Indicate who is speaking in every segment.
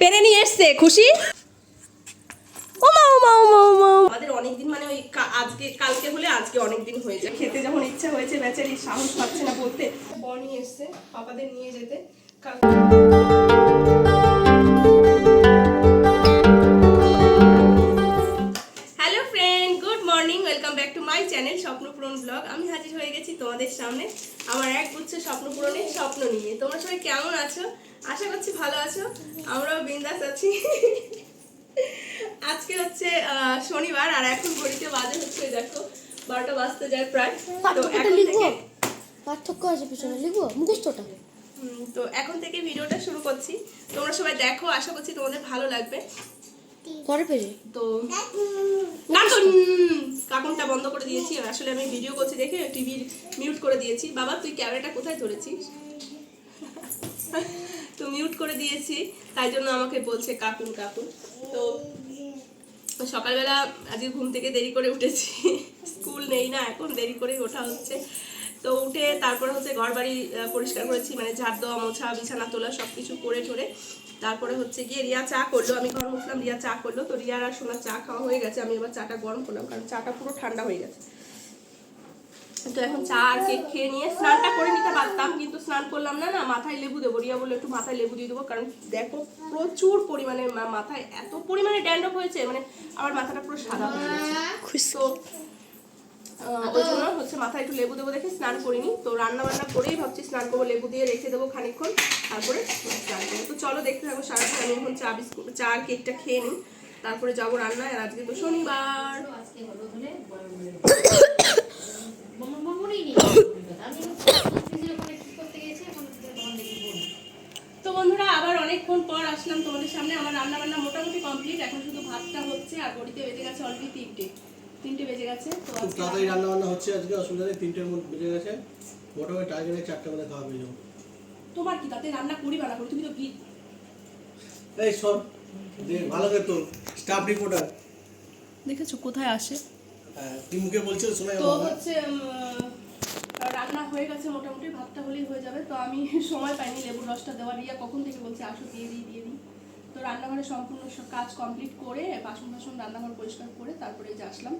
Speaker 1: পেরে নিয়ে এসছে খুশি? ওমা ওমা ওমা ওমা আমাদের অনেকদিন মানে ওই আজকে কালকে হলে আজকে অনেকদিন হয়ে যায়। খেতে যখন ইচ্ছা হয়েছে বেচারি সাহস পাচ্ছে না বলতে। বনি এসছে পাপাদের নিয়ে যেতে। Welcome back to my channel Swapnapuran blog আমি হাজির হয়ে গেছি তোমাদের সামনে আমার এক গুচ্ছ স্বপ্নপূরণের স্বপ্ন নিয়ে। তোমরা সবাই কেমন আছো? আশা করছি ভালো আছো। আমরাও বিন্দাস আছি। আজকে হচ্ছে শনিবার আর এখন ঘড়িতে বাজে হচ্ছে দেখো বারোটা বাজতে যায় প্রায়। তো
Speaker 2: পার্থক্যটা
Speaker 1: এখন থেকে
Speaker 2: পার্থক্য আছে পিছনে লিখব? মুখস্থটা।
Speaker 1: তো এখন থেকে ভিডিওটা শুরু করছি। তোমরা সবাই দেখো আশা করছি তোমাদের ভালো লাগবে।
Speaker 2: পরে পেরে
Speaker 1: তো কার্টুন কার্টুনটা বন্ধ করে দিয়েছি আসলে আমি ভিডিও করছি দেখে টিভির মিউট করে দিয়েছি। বাবা তুই ক্যামেরাটা কোথায় ধরেছিস? তো মিউট করে দিয়েছি তাই জন্য আমাকে বলছে কাকুন কাকুন তো সকালবেলা আজকে ঘুম থেকে দেরি করে উঠেছি। স্কুল নেই না এখন দেরি করেই ওঠা হচ্ছে। তো উঠে তারপরে হচ্ছে ঘর বাড়ি পরিষ্কার করেছি মানে ঝাড় দেওয়া মোছা বিছানা তোলা সব কিছু করে ঠোরে। তারপরে হচ্ছে গিয়ে রিয়া চা করল, আমি ঘর মুছলাম রিয়া চা করল, তো রিয়ার আর সোনার চা খাওয়া হয়ে গেছে, আমি এবার চাটা গরম করলাম, কারণ চাটা পুরো ঠান্ডা হয়ে গেছে। তো এখন চা আর কেক খেয়ে নিয়ে স্নানটা করে নিতে পারতাম, কিন্তু স্নান করলাম না না, মাথায় লেবু দেবো। রিয়া বলল, একটু মাথায় লেবু দিয়ে দেবো, কারণ দেখো প্রচুর পরিমাণে মাথায় এত পরিমাণে ড্যান্ড্রফ হয়েছে মানে আমার মাথাটা পুরো সাদা হয়ে গেছে। তো ওই হচ্ছে মাথায় একটু লেবু দেবো দেখে স্নান করিনি। তো রান্না বান্না করেই ভাবছি স্নান করব, লেবু দিয়ে রেখে দেবো খানিকক্ষণ, তারপরে স্নান করব। তো চলো দেখতে থাকব সারাক্ষণ আমি এখন চা, বিস্কুট, চা আর কেকটা খেয়ে নিই। তারপরে যাব রান্নায় আর আজকে তো শনিবার তো বন্ধুরা আবার অনেকক্ষণ পর আসলাম তোমাদের সামনে আমার রান্না বান্না মোটামুটি কমপ্লিট এখন শুধু ভাতটা হচ্ছে আর গড়িতে বেজে গেছে অলরেডি তিনটে তিনটে বেজে গেছে তো
Speaker 3: খুব তাড়াতাড়ি রান্না বান্না হচ্ছে আজকে অসুবিধা নেই তিনটের মধ্যে বেজে গেছে। মোটামুটি টার্গেটে চারটে বেলা খাওয়া পেয়ে যাব।
Speaker 1: তোমার কি তাতে রান্না করি বা না করি তুমি তো ভিড়
Speaker 3: এই দে ভালো করে তোর স্টাফ রিপোর্টার
Speaker 1: দেখেছ কোথায় আসে?
Speaker 3: হ্যাঁ তুই মুখে বলছিস শোনাই
Speaker 1: তো হচ্ছে রান্না হয়ে গেছে মোটামুটি ভাতটা হলেই হয়ে যাবে তো আমি সময় পাইনি লেবুর রসটা দেওয়া রিয়া কখন থেকে বলছে আসো দিয়ে দিই দিয়ে দিই। তো রান্নাঘরে সম্পূর্ণ সব কাজ কমপ্লিট করে বাসন বাসন রান্নাঘর পরিষ্কার করে তারপরে যে আসলাম।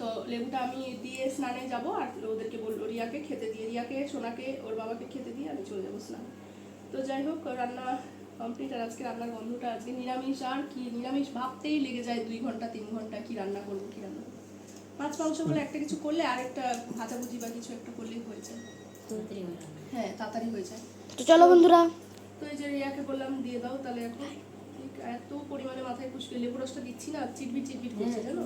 Speaker 1: তো লেবুটা আমি দিয়ে স্নানে যাব আর ওদেরকে বলল রিয়াকে খেতে দিয়ে রিয়াকে সোনাকে ওর বাবাকে খেতে দিয়ে আমি চলে যাব স্নান। তো যাই হোক রান্না কমপ্লিট আর আজকে রান্নার গন্ধটা আজকে নিরামিষ আর কি নিরামিষ ভাবতেই লেগে যায় দুই ঘণ্টা তিন ঘণ্টা কি রান্না করব কি রান্না মাছ মাংস বলে একটা কিছু করলে আর একটা ভাজাভুজি বা কিছু একটা করলেই হয়ে যায়। হ্যাঁ তাড়াতাড়ি হয়ে যায়।
Speaker 2: তো চলো বন্ধুরা।
Speaker 1: তো এই যে রিয়াকে বললাম দিয়ে দাও তাহলে এখন। ঠিক এত পরিমাণে মাথায় খুশকি লেবু রসটা দিচ্ছি না চিটবিট চিটবিট করছে জানো?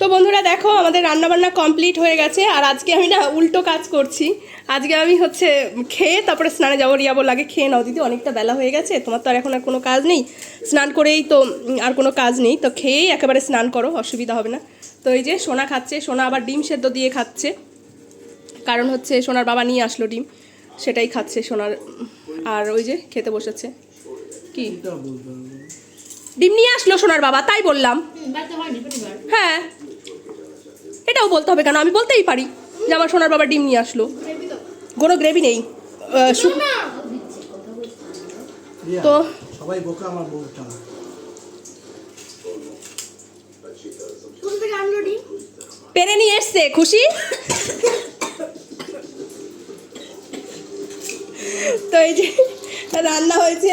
Speaker 1: তো বন্ধুরা দেখো আমাদের রান্নাবান্না কমপ্লিট হয়ে গেছে আর আজকে আমি না উল্টো কাজ করছি। আজকে আমি হচ্ছে খেয়ে তারপরে স্নানে যাব রিয়া বল আগে খেয়ে নাও দিদি অনেকটা বেলা হয়ে গেছে তোমার তো আর এখন আর কোনো কাজ নেই। স্নান করেই তো আর কোনো কাজ নেই তো খেয়েই একেবারে স্নান করো অসুবিধা হবে না। তো এই যে সোনা খাচ্ছে সোনা আবার ডিম সেদ্ধ দিয়ে খাচ্ছে। কারণ হচ্ছে সোনার বাবা নিয়ে আসলো ডিম সেটাই খাচ্ছে সোনার আর ওই যে খেতে বসেছে। কি? ডিম নিয়ে আসলো সোনার বাবা তাই বললাম। হ্যাঁ। এটাও বলতে হবে কেন? আমি বলতেই পারি যে আমার সোনার বাবা ডিম নিয়ে আসলো। কোনো গ্রেভি নেই। তো
Speaker 3: সবাই বোকা আমার বউটা।
Speaker 1: পেরে নিয়ে এসছে খুশি? তো এই যে রান্না হয়েছে।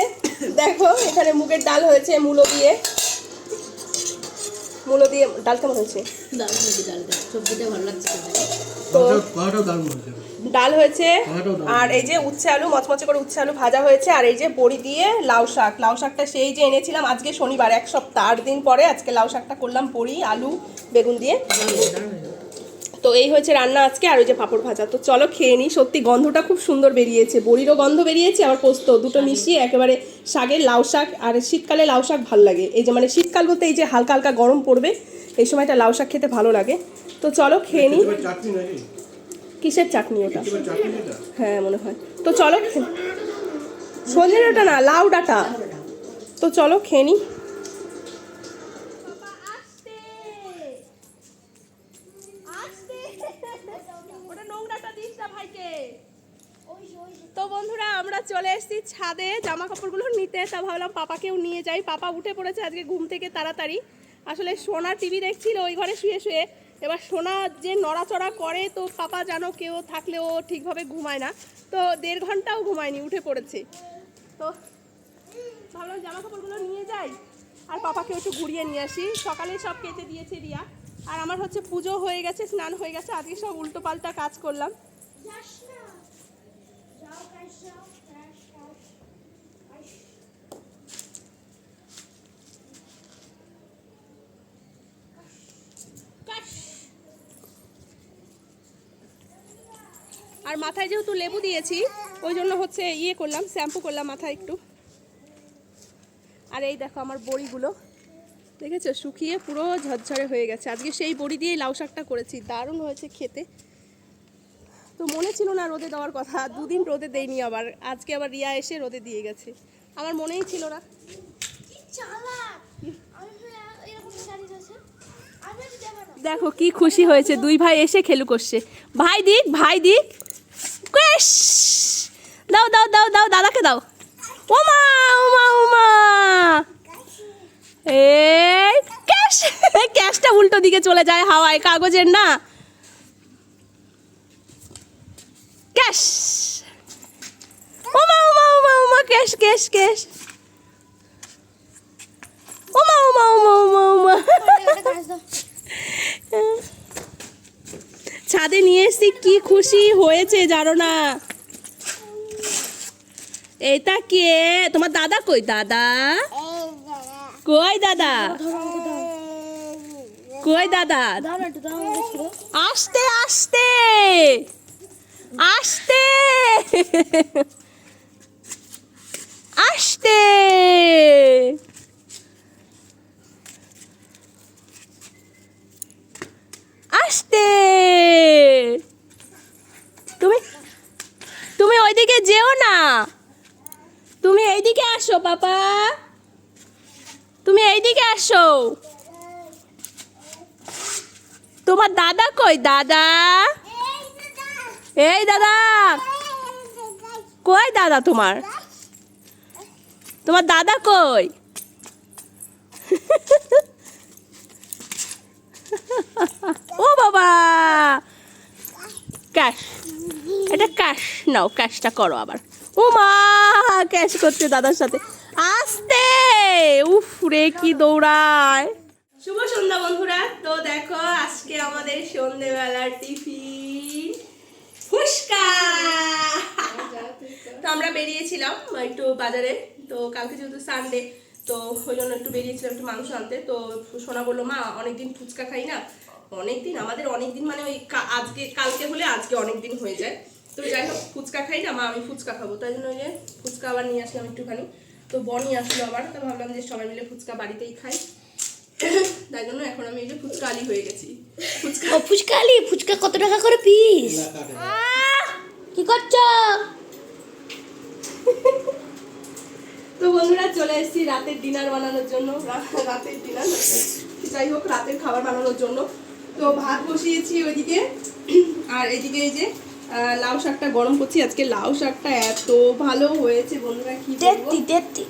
Speaker 1: দেখো এখানে মুগের ডাল হয়েছে মূলো দিয়ে। মূলো দিয়ে ডাল কেমন হয়েছে?
Speaker 2: সবজিটা ভালো লাগছে
Speaker 1: ডাল হয়েছে আর এই যে উচ্ছে আলু মচমচে করে উচ্ছে আলু ভাজা হয়েছে আর এই যে বড়ি দিয়ে লাউ শাক। লাউ শাকটা সেই যে এনেছিলাম আজকে শনিবার এক সপ্তাহ আট দিন পরে আজকে লাউ শাকটা করলাম বড়ি আলু বেগুন দিয়ে। তো এই হয়েছে রান্না আজকে আর ওই যে পাঁপড় ভাজা। তো চলো খেয়ে নিই। সত্যি গন্ধটা খুব সুন্দর বেরিয়েছে। বড়িরও গন্ধ বেরিয়েছে আবার পোস্ত দুটো মিশিয়ে একেবারে শাকের লাউ শাক আর শীতকালে লাউ শাক ভালো লাগে। এই যে মানে শীতকাল বলতে এই যে হালকা হালকা গরম পড়বে এই সময়টা লাউ শাক খেতে ভালো লাগে। তো চলো খেয়ে নিই। কিসের চাটনি ওটা?
Speaker 3: এবার চাটনি এটা?
Speaker 1: হ্যাঁ মনে হয়। তো চলো সজনে ডাঁটা না লাউ ডাঁটা। তো চলো খেয়ে নিই। বন্ধুরা, আমরা চলে এসেছি ছাদে জামা কাপড়গুলো নিতে। তা ভাবলাম পাপাকেও নিয়ে যাই। পাপা উঠে পড়েছে আজকে ঘুম থেকে তাড়াতাড়ি। আসলে সোনা টিভি দেখছিল ওই ঘরে শুয়ে শুয়ে। এবার সোনা যে নড়াচড়া করে, তো পাপা জানো কেউ থাকলে ও ঠিকভাবে ঘুমায় না। তো দেড় ঘন্টাও ঘুমায়নি, উঠে পড়েছে। তো ভাবলাম জামা কাপড়গুলো নিয়ে যাই। আর পাপাকে একটু ঘুরিয়ে নিয়ে আসি। সকালে সব কেটে দিয়েছে রিয়া। আর আমার হচ্ছে পুজো হয়ে গেছে, স্নান হয়ে গেছে। আজকে সব উল্টো পাল্টা কাজ করলাম। আর মাথায় যেহেতু লেবু দিয়েছি ওই জন্য হচ্ছে ইয়ে করলাম শ্যাম্পু করলাম মাথায় একটু। আর এই দেখো আমার বড়িগুলো। দেখেছ? শুকিয়ে পুরো ঝরঝরে হয়ে গেছে। আজকে সেই বড়ি দিয়েই লাউ শাকটা করেছি। দারুণ হয়েছে খেতে। তো মনে ছিল না রোদে দেওয়ার কথা। দুদিন রোদে দেয়নি আবার। আজকে আবার রিয়া এসে রোদে দিয়ে গেছে। আমার মনেই ছিল না। দেখো কি খুশি হয়েছে। দুই ভাই এসে খেলু করছে ভাই দিক ভাই দিক। ক্যাশ দাও দাও দাও দাও দাদাকে দাও ওমা ওমা ওমা এই ক্যাশ। ক্যাশটা উল্টো দিকে চলে যায় হাওয়ায় কাগজের না। ক্যাশ। ওমা ওমা ওমা ওমা ক্যাশ ক্যাশ ক্যাশ। ওমা ওমা ওমা ওমা ওমা ছাদে নিয়ে এসেছি, কি খুশি হয়েছে জানো না? এটা কে? তোমার দাদা কই? দাদা? কই দাদা? কই দাদা? আসতে আসতে! আসতে! আসতে তুমি তুমি ওইদিকে যেও না তুমি এইদিকে আসো, পাপা। তুমি এইদিকে আসো। তোমার দাদা কই? দাদা? এই দাদা। কই দাদা তোমার? তোমার দাদা কই? ও বাবা। ক্যাশ। এটা কাশ নাও, ক্যাশটা করো আবার। ও মা ক্যাশ করছে দাদার সাথে। আস্তে! উফ রে, কি দৌড়ায়। শুভ সন্ধ্যা বন্ধুরা। তো দেখো, আজকে আমাদের সন্ধেবেলার টিফিন। ফুচকা! তো আমরা বেরিয়েছিলাম একটু বাজারে। তো কালকে যেহেতু সানডে তো ওই জন্য একটু বেরিয়েছিলাম একটু মাংস আনতে। তো সোনা বলল, মা, অনেকদিন ফুচকা খাই না। অনেকদিন? আমাদের অনেকদিন মানে ওই আজকে কালকে হলে আজকে অনেকদিন হয়ে যায়। তো যাই হোক ফুচকা খাই না মা আমি ফুচকা খাব। তাই জন্য ওই যে ফুচকা আবার নিয়ে আসলাম একটুখানি। তো বনি আসলো আবার তো ভাবলাম যে সবাই মিলে ফুচকা বাড়িতেই খাই। তাই জন্য এখন আমি এই যে ফুচকা আলি হয়ে গেছি। ফুচকা
Speaker 2: ফুচকা আলি? ফুচকা কত টাকা করে পিস। কি করছ?
Speaker 1: তো বন্ধুরা চলে এসেছি রাতের ডিনার বানানোর জন্য। রাতের ডিনার যাই হোক রাতের খাবার বানানোর জন্য। তো ভাত বসিয়েছি ওইদিকে। আর এদিকে এই যে লাউ শাকটা গরম করছি। আজকে লাউ শাকটা এত ভালো হয়েছে বন্ধুরা কি
Speaker 2: তেত্তি তেত্তি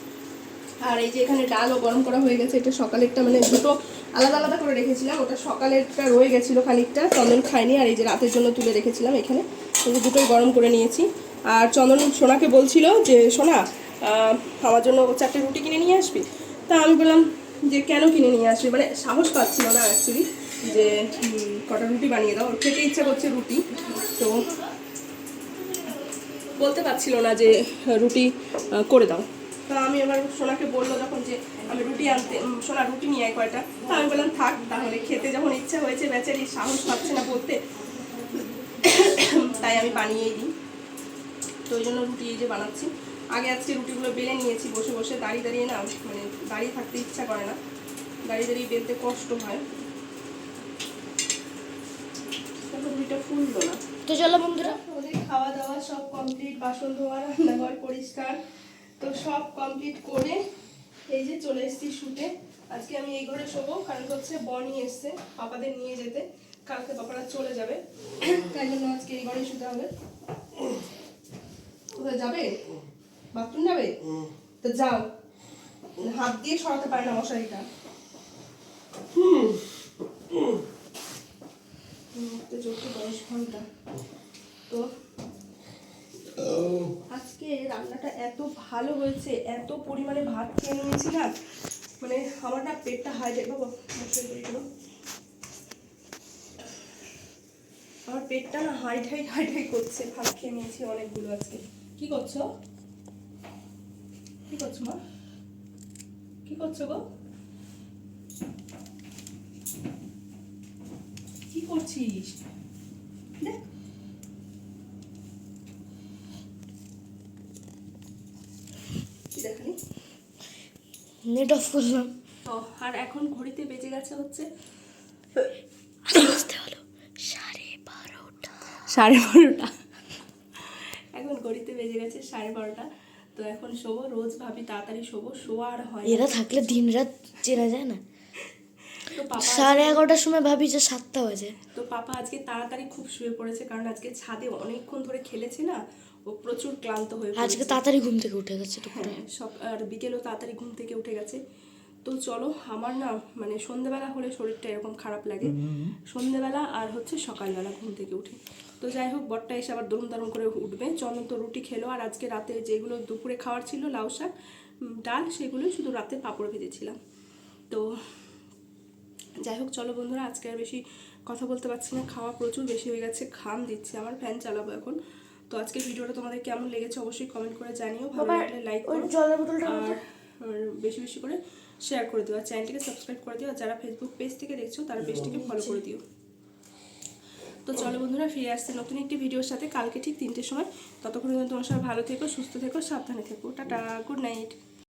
Speaker 1: আর এই যে এখানে ডালও গরম করা হয়ে গেছে এটা সকালেরটা মানে দুটো আলাদা আলাদা করে রেখেছিলাম ওটা সকালেরটা রয়ে গেছিল খানিকটা চন্দন খাইনি আর এই যে রাতের জন্য তুলে রেখেছিলাম এখানে। দুটোই গরম করে নিয়েছি। আর চন্দন সোনাকে বলছিল যে সোনা আমার জন্য চারটে রুটি কিনে নিয়ে আসবি? তা আমি বললাম যে কেন কিনে নিয়ে আসবি? মানে সাহস পাচ্ছিল না অ্যাকচুয়ালি যে কটা রুটি বানিয়ে দাও। ওর খেতে ইচ্ছা করছে রুটি তো বলতে পারছিল না যে রুটি করে দাও। তা আমি এবার সোনাকে বলল যখন যে আমি রুটি আনতে সোনা রুটি নিয়ে আয় কয়টা। তা আমি বললাম থাক তাহলে খেতে যখন ইচ্ছা হয়েছে বেচারি সাহস পাচ্ছে না বলতে। তাই আমি বানিয়েই দিই। তো ওই জন্য রুটি এই যে বানাচ্ছি। আগে আজকে রুটিগুলো বেলে নিয়েছি বসে বসে। দাঁড়িয়ে দাঁড়িয়ে না মানে দাঁড়িয়ে থাকতে ইচ্ছা করে না। দাঁড়িয়ে দাঁড়িয়ে বেলতে কষ্ট হয়। রুটিটা ফুললো না।
Speaker 2: তো চলো বন্ধুরা।
Speaker 1: ওদের খাওয়া দাওয়া সব কমপ্লিট বাসন ধোয়া রান্নাঘর পরিষ্কার। তো সব কমপ্লিট করে এই যে চলে এসেছি শুটে আজকে আমি এই ঘরে শোবো কারণ হচ্ছে বনি এসছে পাপাদের নিয়ে যেতে। কালকে পাপারা চলে যাবে। তাই জন্য আজকে এই ঘরেই শুতে হবে। কোথায় যাবে? বাথরুম যাবে? তো যাও। হাত দিয়ে সরাতে পারে না মশারিটা। হুম, তো চোখে দশ ঘণ্টা। তো আজকে রান্নাটা এত ভালো হয়েছে, এত পরিমাণে ভাত খেয়ে নিয়েছি না মানে আমার না পেটটা হাই যায় বাবা আমার পেটটা না হাই ঠাই হাই ঠাই করছে, ভাত খেয়ে নিয়েছি অনেকগুলো আজকে। কি করছ? কি করছ, মা? কি করছ গো? কি করছিস দেখ কি দেখালি
Speaker 2: নেট অফ করলাম
Speaker 1: তো আর এখন ঘড়িতে বেজে গেছে হচ্ছে?
Speaker 2: আসতে হলো সাড়ে বারোটা।
Speaker 1: সাড়ে বারোটা। এখন ঘড়িতে বেজে গেছে সাড়ে বারোটা। তো এখন শোবো রোজ ভাবি তাড়াতাড়ি শোবো শোয়া আর হয়।
Speaker 2: এরা থাকলে দিন রাত চেনা যায় না। সাড়ে এগারোটার সময় ভাবি যে সাতটা বাজে।
Speaker 1: তো পাপা আজকে তাড়াতাড়ি খুব শুয়ে পড়েছে কারণ আজকে ছাদে অনেকক্ষণ ধরে খেলেছে না। ও প্রচুর ক্লান্ত হয়ে
Speaker 2: আজকে তাড়াতাড়ি ঘুম থেকে উঠে গেছে
Speaker 1: হ্যাঁ সব আর বিকেলেও তাড়াতাড়ি ঘুম থেকে উঠে গেছে। তো চলো আমার না মানে সন্ধেবেলা হলে শরীরটা এরকম খারাপ লাগে। সন্ধেবেলা আর হচ্ছে সকালবেলা ঘুম থেকে উঠে। তো যাই হোক বরটা এসে আবার দরুম দারুম করে উঠবে। চন্দন তো রুটি খেলো। আর আজকে রাতে যেগুলো দুপুরে খাওয়ার ছিল লাউ শাক ডাল সেগুলো শুধু রাতে পাঁপড় ভেজেছিলাম। তো যাই হোক চলো বন্ধুরা আজকে আর বেশি কথা বলতে পারছি না। খাওয়া প্রচুর বেশি হয়ে গেছে। খাম দিচ্ছে আমার ফ্যান চালাবো এখন। তো আজকে ভিডিওটা তোমাদের কেমন লেগেছে অবশ্যই কমেন্ট করে জানিও। ভালো লাগলে লাইক করো
Speaker 2: জলের বোতলটা
Speaker 1: আর আর বেশি বেশি করে শেয়ার করে দিও। আর চ্যানেলটিকে সাবস্ক্রাইব করে দিও। আর যারা ফেসবুক পেজ থেকে দেখছ তারা পেজটিকে ফলো করে দিও। তো চলো বন্ধুরা ফিরে আসছে নতুন একটি ভিডিওর সাথে। কালকে ঠিক তিনটের সময়। ততক্ষণ তোমার সবাই ভালো থেকো সুস্থ থেকো সাবধানে থেকো। Tata good night